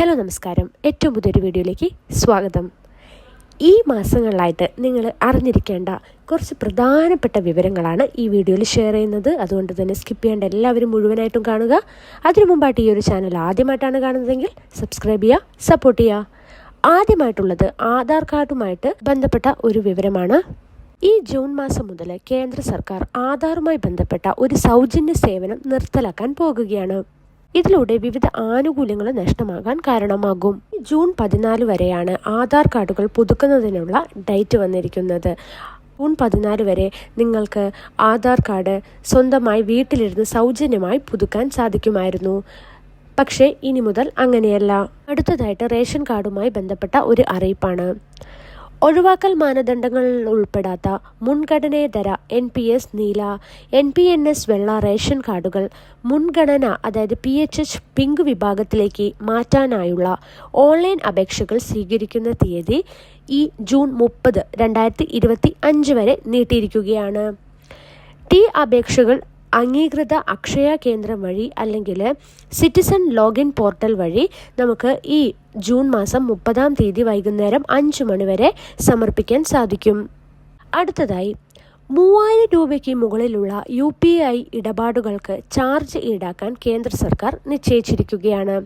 Hello നമസ്കാരം. ഏറ്റവും പുതിയൊരു വീഡിയോയിലേക്ക് സ്വാഗതം. ഈ മാസങ്ങളിലായിട്ട് നിങ്ങൾ അറിഞ്ഞിരിക്കേണ്ട കുറച്ച് പ്രധാനപ്പെട്ട വിവരങ്ങളാണ് ഈ വീഡിയോയിൽ ഷെയർ ചെയ്യുന്നത്. അതുകൊണ്ട് തന്നെ സ്കിപ്പ് ചെയ്യേണ്ട എല്ലാവരും മുഴുവനായിട്ടും കാണുക. അതിനു മുമ്പായിട്ട് ഈ ഒരു ചാനൽ ആദ്യമായിട്ടാണ് കാണുന്നതെങ്കിൽ സബ്സ്ക്രൈബ് ചെയ്യുക സപ്പോർട്ട് ചെയ്യുക. ആദ്യമായിട്ടുള്ളത് ആധാർ കാർഡുമായിട്ട് ബന്ധപ്പെട്ട ഒരു വിവരമാണ്. ഈ ജൂൺ മാസം മുതൽ കേന്ദ്ര സർക്കാർ ആധാറുമായി ബന്ധപ്പെട്ട ഒരു സൗജന്യ സേവനം നിർത്തലാക്കാൻ പോകുകയാണ്. ഇതിലൂടെ വിവിധ ആനുകൂല്യങ്ങൾ നഷ്ടമാകാൻ കാരണമാകും. ജൂൺ പതിനാല് വരെയാണ് ആധാർ കാർഡുകൾ പുതുക്കുന്നതിനുള്ള ഡേറ്റ് വന്നിരിക്കുന്നത്. ജൂൺ പതിനാല് വരെ നിങ്ങൾക്ക് ആധാർ കാർഡ് സ്വന്തമായി വീട്ടിലിരുന്ന് സൗജന്യമായി പുതുക്കാൻ സാധിക്കുമായിരുന്നു. പക്ഷേ ഇനി മുതൽ അങ്ങനെയല്ല. അടുത്തതായിട്ട് റേഷൻ കാർഡുമായി ബന്ധപ്പെട്ട ഒരു അറിയിപ്പാണ്. ഒഴിവാക്കൽ മാനദണ്ഡങ്ങളിൽ ഉൾപ്പെടാത്ത മുൻഗണനേതര എൻ പി എസ് നീല എൻ പി എൻ എസ് വെള്ള റേഷൻ കാർഡുകൾ മുൻഗണന അതായത് പി എച്ച് എച്ച് പിങ്ക് വിഭാഗത്തിലേക്ക് മാറ്റാനായുള്ള ഓൺലൈൻ അപേക്ഷകൾ സ്വീകരിക്കുന്ന തീയതി ഈ ജൂൺ മുപ്പത് രണ്ടായിരത്തി ഇരുപത്തി അഞ്ച് വരെ നീട്ടിയിരിക്കുകയാണ്. ടി അപേക്ഷകൾ അംഗീകൃത അക്ഷയ കേന്ദ്രം വഴി അല്ലെങ്കിൽ സിറ്റിസൺ ലോഗിൻ പോർട്ടൽ വഴി നമുക്ക് ഈ ജൂൺ മാസം മുപ്പതാം തീയതി വൈകുന്നേരം അഞ്ച് മണിവരെ സമർപ്പിക്കാൻ സാധിക്കും. അടുത്തതായി മൂവായിരം രൂപയ്ക്ക് മുകളിലുള്ള യു പി ഐ ഇടപാടുകൾക്ക് ചാർജ് ഈടാക്കാൻ കേന്ദ്ര സർക്കാർ നിശ്ചയിച്ചിരിക്കുകയാണ്.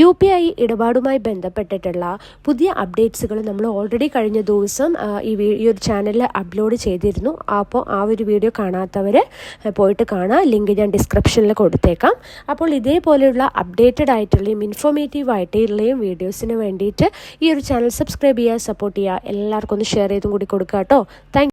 യു പി ഐ ഇടപാടുമായി ബന്ധപ്പെട്ടിട്ടുള്ള പുതിയ അപ്ഡേറ്റ്സുകൾ നമ്മൾ ഓൾറെഡി കഴിഞ്ഞ ദിവസം ഈ ഈ ഒരു ചാനലിൽ അപ്ലോഡ് ചെയ്തിരുന്നു. അപ്പോൾ ആ ഒരു വീഡിയോ കാണാത്തവർ പോയിട്ട് കാണാം. ലിങ്ക് ഞാൻ ഡിസ്ക്രിപ്ഷനിൽ കൊടുത്തേക്കാം. അപ്പോൾ ഇതേപോലെയുള്ള അപ്ഡേറ്റഡ് ആയിട്ടുള്ളയും ഇൻഫോർമേറ്റീവ് ആയിട്ടുള്ളയും വീഡിയോസിന് വേണ്ടിയിട്ട് ഈ ഒരു ചാനൽ സബ്സ്ക്രൈബ് ചെയ്യുക സപ്പോർട്ട് ചെയ്യുക എല്ലാവർക്കും ഒന്ന് ഷെയർ ചെയ്തും കൂടി കൊടുക്കുക കേട്ടോ. താങ്ക്